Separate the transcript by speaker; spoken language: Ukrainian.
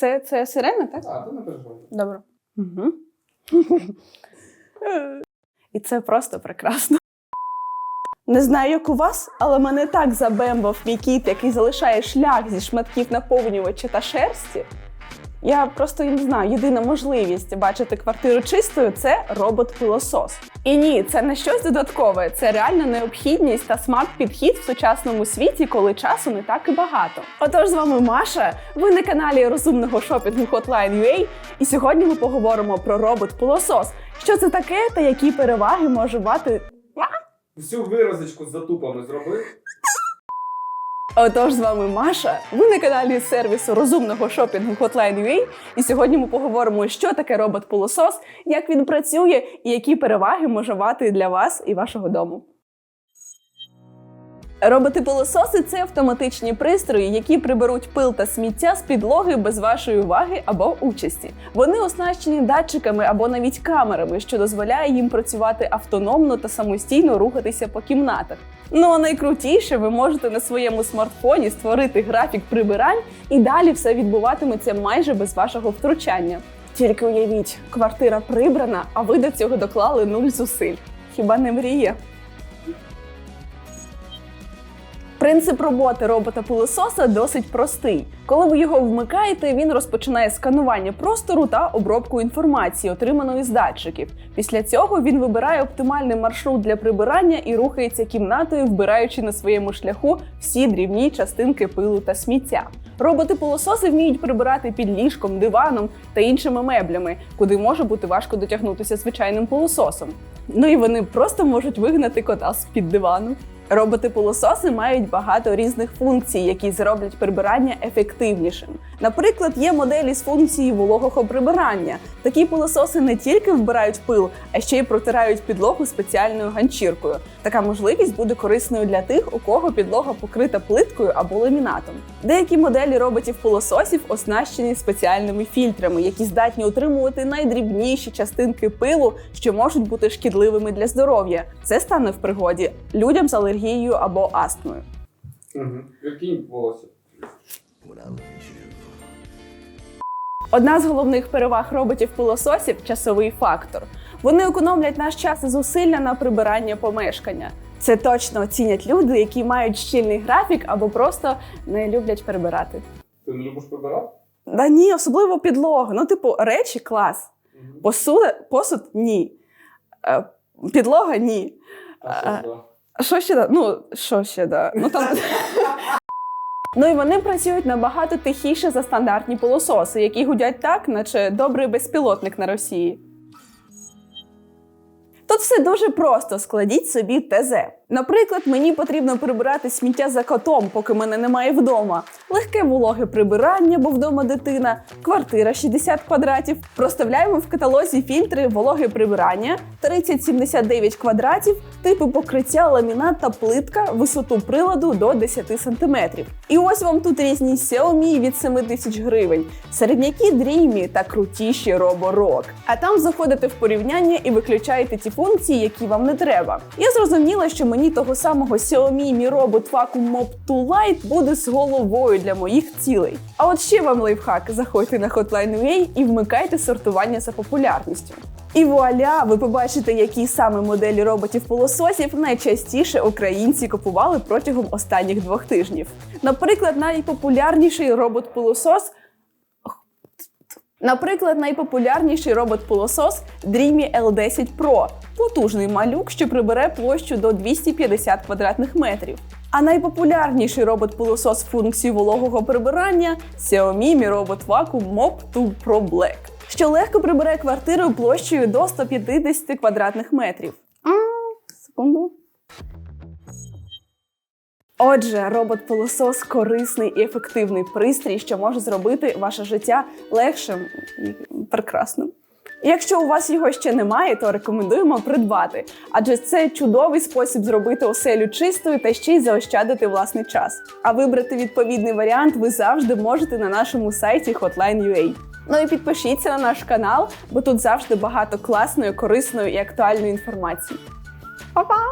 Speaker 1: Це, це сирена, так?
Speaker 2: А, то не переживай.
Speaker 1: Добре. Угу. І це просто прекрасно. Не знаю, як у вас, але мене так забембав мій кіт, який залишає шлях зі шматків наповнювача та шерсті. Я просто не знаю, єдина можливість бачити квартиру чистою це робот-пилосос. І ні, це не щось додаткове, це реальна необхідність та смарт-підхід в сучасному світі, коли часу не так і багато. Отож, з вами Маша. Ви на каналі розумного шопінгу Hotline.ua, і сьогодні ми поговоримо про робот-пилосос. Що це таке та які переваги може мати
Speaker 2: Всю виразочку з затупами зроби.
Speaker 1: Отож, з вами Маша. Ви на каналі сервісу розумного шопінгу Hotline.ua, і сьогодні ми поговоримо, що таке робот-пилосос, як він працює і які переваги може мати для вас і вашого дому. Роботи-пилососи це автоматичні пристрої, які приберуть пил та сміття з підлоги без вашої уваги або участі. Вони оснащені датчиками або навіть камерами, що дозволяє їм працювати автономно та самостійно рухатися по кімнатах. Ну а найкрутіше, ви можете на своєму смартфоні створити графік прибирань, і далі все відбуватиметься майже без вашого втручання. Тільки уявіть, квартира прибрана, а ви до цього доклали нуль зусиль. Хіба не мріє? Принцип роботи робота-пилососа досить простий. Коли ви його вмикаєте, він розпочинає сканування простору та обробку інформації, отриманої з датчиків. Після цього він вибирає оптимальний маршрут для прибирання і рухається кімнатою, вбираючи на своєму шляху всі дрібні частинки пилу та сміття. Роботи-пилососи вміють прибирати під ліжком, диваном та іншими меблями, куди може бути важко дотягнутися звичайним пилососом. Ну і вони просто можуть вигнати кота з під дивану. Роботи-пилососи мають багато різних функцій, які зроблять прибирання ефективнішим. Наприклад, є моделі з функцією вологого прибирання. Такі пилососи не тільки вбирають пил, а ще й протирають підлогу спеціальною ганчіркою. Така можливість буде корисною для тих, у кого підлога покрита плиткою або ламінатом. Деякі моделі роботів-пилососів оснащені спеціальними фільтрами, які здатні утримувати найдрібніші частинки пилу, що можуть бути шкідливими для здоров'я. Це стане в пригоді людям з алергією або астмою.
Speaker 2: Угу. Волосся.
Speaker 1: Одна з головних переваг роботів-пилососів часовий фактор. Вони економлять наш час і зусилля на прибирання помешкання. Це точно оцінять люди, які мають щільний графік або просто не люблять прибирати.
Speaker 2: Ти не любиш прибирати?
Speaker 1: Да ні, особливо підлогу. Ну, типу, речі клас.
Speaker 2: Угу.
Speaker 1: Посуд, посуд ні. Е, Підлога ні.
Speaker 2: А ж, да?
Speaker 1: Що ще да? Ну, що ще да? Ну там. Ну і вони працюють набагато тихіше за стандартні пилососи, які гудять так, наче добрий безпілотник на Росії. Тут все дуже просто. Складіть собі ТЗ. Наприклад, мені потрібно прибирати сміття за котом, поки мене немає вдома. Легке вологе прибирання, бо вдома дитина, квартира 60 квадратів. Проставляємо в каталозі фільтри вологе прибирання, 3079 квадратів, типи покриття, ламінат та плитка, висоту приладу до 10 см. І ось вам тут різні Xiaomi від 7 тисяч гривень, середняки Dreamy та крутіші Roborock. А там заходите в порівняння і виключаєте ті функції, які вам не треба. Я зрозуміла, що мені того самого Xiaomi Mi Robot Vacuum Mop 2 Lite буде з головою для моїх цілей. А от ще вам лайфхак: заходьте на Hotline.ua і вмикайте сортування за популярністю. І вуаля, ви побачите, які саме моделі роботів-пилососів найчастіше українці купували протягом останніх двох тижнів. Наприклад, найпопулярніший робот-пилосос Наприклад, найпопулярніший робот-пилосос Dreamy L10 Pro – потужний малюк, що прибере площу до 250 квадратних метрів. А найпопулярніший робот-пилосос з функцією вологого прибирання Xiaomi Mi Robot Vacuum Mop 2 Pro Black, що легко прибере квартиру площею до 150 квадратних метрів. Секунду. Отже, робот-пилосос корисний і ефективний пристрій, що може зробити ваше життя легшим і прекрасним. Якщо у вас його ще немає, то рекомендуємо придбати, адже це чудовий спосіб зробити оселю чистою та ще й заощадити власний час. А вибрати відповідний варіант ви завжди можете на нашому сайті Hotline.ua. Ну і підпишіться на наш канал, бо тут завжди багато класної, корисної і актуальної інформації. Па-па!